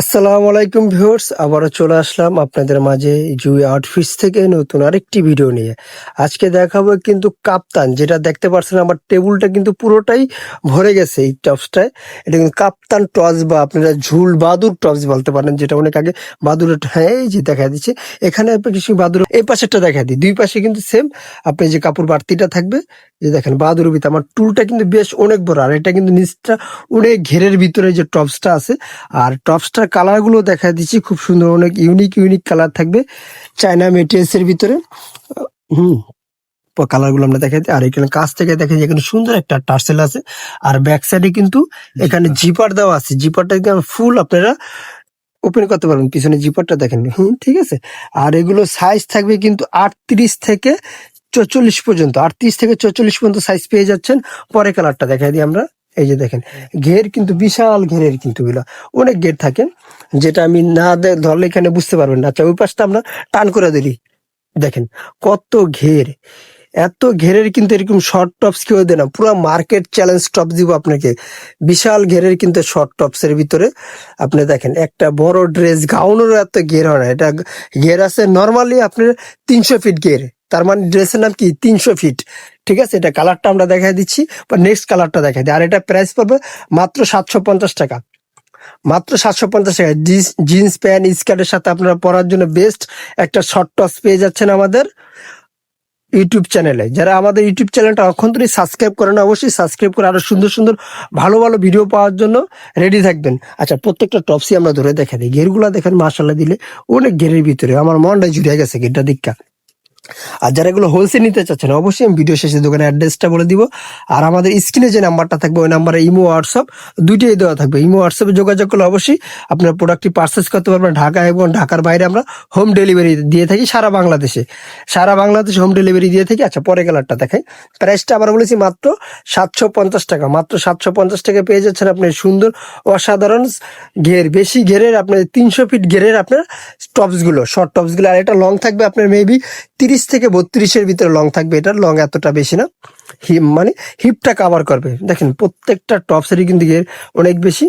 আসসালামু আলাইকুম ভিউয়ার্স, আবারও চলে আসলাম আপনাদের মাঝে জুই আউটফিটস থেকে নতুন আরেকটি ভিডিও নিয়ে। আজকে দেখাবো কিন্তু কাপ্তান, যেটা দেখতে পাচ্ছেন আমার টেবিলটা কিন্তু পুরোটাই ভরে গেছে এই টপসটায়। এটা কিন্তু কাপ্তান টস বা আপনারা ঝুল বাদুর টপস বলতে পারেন, যেটা অনেক আগে বাদুরের হ্যাঁ এই যে দেখা দিচ্ছে, এখানে আপনি কিছু বাদুর, এই পাশেরটা দেখা দিই, দুই পাশে কিন্তু সেম আপনি যে কাপড় বাড়তিটা থাকবে, যে দেখেন বাদুর ভিতরে, আমার টুলটা কিন্তু বেশ অনেক বড়, আর এটা কিন্তু নিচটা অনেক ঘেরের ভিতরে যে টপসটা আছে, আর টপসটার কালারগুলো দেখা দিচ্ছি। খুব সুন্দর, অনেক ইউনিক ইউনিক কালার থাকবে। চায়না মেটেরিয়ালসের ভিতরে হুম কালারগুলো আমরা দেখাই। আর এখানে কাছ থেকে দেখা যায় এখানে সুন্দর একটা টার্সেল আছে। আর ব্যাক সাইডে কিন্তু এখানে জিপার দেওয়া আছে। জিপারটা একদম ফুল আপনারা ওপেন করতে পারবেন। পিছনে জিপারটা দেখেন। হুম, ঠিক আছে? আর এগুলো সাইজ থাকবে কিন্তু আটত্রিশ থেকে চল্লিশ পর্যন্ত। আটত্রিশ থেকে চল্লিশ পর্যন্ত সাইজ পেয়ে যাচ্ছেন। পরে কালারটা দেখাই দিই আমরা। এই যে দেখেন, ঘের কিন্তু বিশাল ঘেরের কিন্তু অনেক ঘের থাকে, যেটা আমি না ধরলে এখানে বুঝতে পারবেন না। আচ্ছা ওই পাশটা আমরা টান করে দিলি। দেখেন, কত ঘের। এত ঘেরের কিন্তু এরকম শর্ট টপস কেউ দেয় না। পুরো মার্কেট চ্যালেঞ্জ টপ দিব আপনাকে। বিশাল ঘেরের কিন্তু শর্ট টপস এর ভিতরে। আপনি দেখেন, একটা বড় ড্রেস গাউনেরও এত ঘের হয় না। এটা ঘের আছে নর্মালি আপনার তিনশো ফিট ঘের। তার মানে ড্রেসের নাম কি? তিনশো ফিট। ঠিক আছে? এটা কালারটা আমরা দেখাই দিচ্ছি, বা নেক্সট কালারটা দেখাই দিই। আর এটা প্রাইস পড়বে মাত্র সাতশো পঞ্চাশ টাকা। মাত্র সাতশো পঞ্চাশ টাকা জিন্স প্যান্ট, স্কার্টের সাথে আপনারা পরার জন্য বেস্ট একটা শর্ট টপস পেয়ে যাচ্ছেন আমাদের ইউটিউব চ্যানেলে যারা আমাদের ইউটিউব চ্যানেলটা অক্ষন্তরই সাবস্ক্রাইব করেন, অবশ্যই সাবস্ক্রাইব করে আরও সুন্দর সুন্দর, ভালো ভালো ভিডিও পাওয়ার জন্য রেডি থাকবেন। আচ্ছা প্রত্যেকটা টপসই আমরা ধরে দেখা দিই। ঘেরগুলা দেখেন মার্শাল্লাহ দিলে অনেক ঘেরের ভিতরে। আমার মনটাই জুড়ে গেছে ঘেরটা দীক্ষা আর যারা এগুলো হোলসেল নিতে চাচ্ছেন, অবশ্যই আমি ভিডিও শেষে দোকানের অ্যাড্রেসটা বলে দিব। আর আমাদের স্ক্রিনে যে নাম্বারটা থাকবে, ওই নাম্বারে ইমো হোয়াটসঅ্যাপ দুইটাই দেওয়া থাকবে। ইমো হোয়াটসঅ্যাপে যোগাযোগ করলে অবশ্যই আপনার প্রোডাক্টটি পারচেস করতে পারবেন ঢাকা এবং ঢাকার বাইরে আমরা হোম ডেলিভারি দিয়ে থাকি সারা বাংলাদেশে। সারা বাংলাদেশে হোম ডেলিভারি দিয়ে থাকি। আচ্ছা পরে কালারটা দেখাই। প্রাইসটা আবার বলেছি মাত্র সাতশো পঞ্চাশ টাকা। মাত্র সাতশো পঞ্চাশ টাকা পেয়ে যাচ্ছেন আপনি সুন্দর, অসাধারণ ঘের বেশি ঘেরের আপনার তিনশো ফিট ঘেরের আপনার টপসগুলো শর্ট টপসগুলো আর এটা লং থাকবে আপনার মেবি তিরিশ থেকে বত্রিশের ভিতরে লং থাকবে। এটা লং এতটা বেশি না। হিপ মানে হিপটা কাভার করবে। দেখেন, প্রত্যেকটা টপসেরই কিন্তু অনেক বেশি।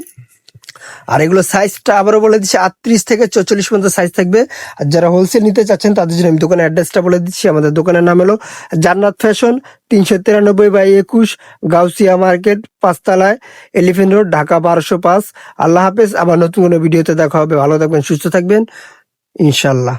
আর এগুলো সাইজটা আবারও বলে দিচ্ছি, আটত্রিশ থেকে চল্লিশ পর্যন্ত সাইজ থাকবে। আর যারা হোলসেল নিতে চাচ্ছেন, তাদের জন্য আমি দোকানের অ্যাড্রেসটা বলে দিচ্ছি। আমাদের দোকানের নাম হলো জান্নাত ফ্যাশন তিনশো তিরানব্বই বাই একুশ, গাউসিয়া মার্কেট, পাঁচতলায় এলিফেন্ট রোড ঢাকা বারোশো পাঁচ। আল্লাহ হাফেজ, আবার নতুন কোনো ভিডিওতে দেখা হবে। ভালো থাকবেন, সুস্থ থাকবেন। ইনশাল্লাহ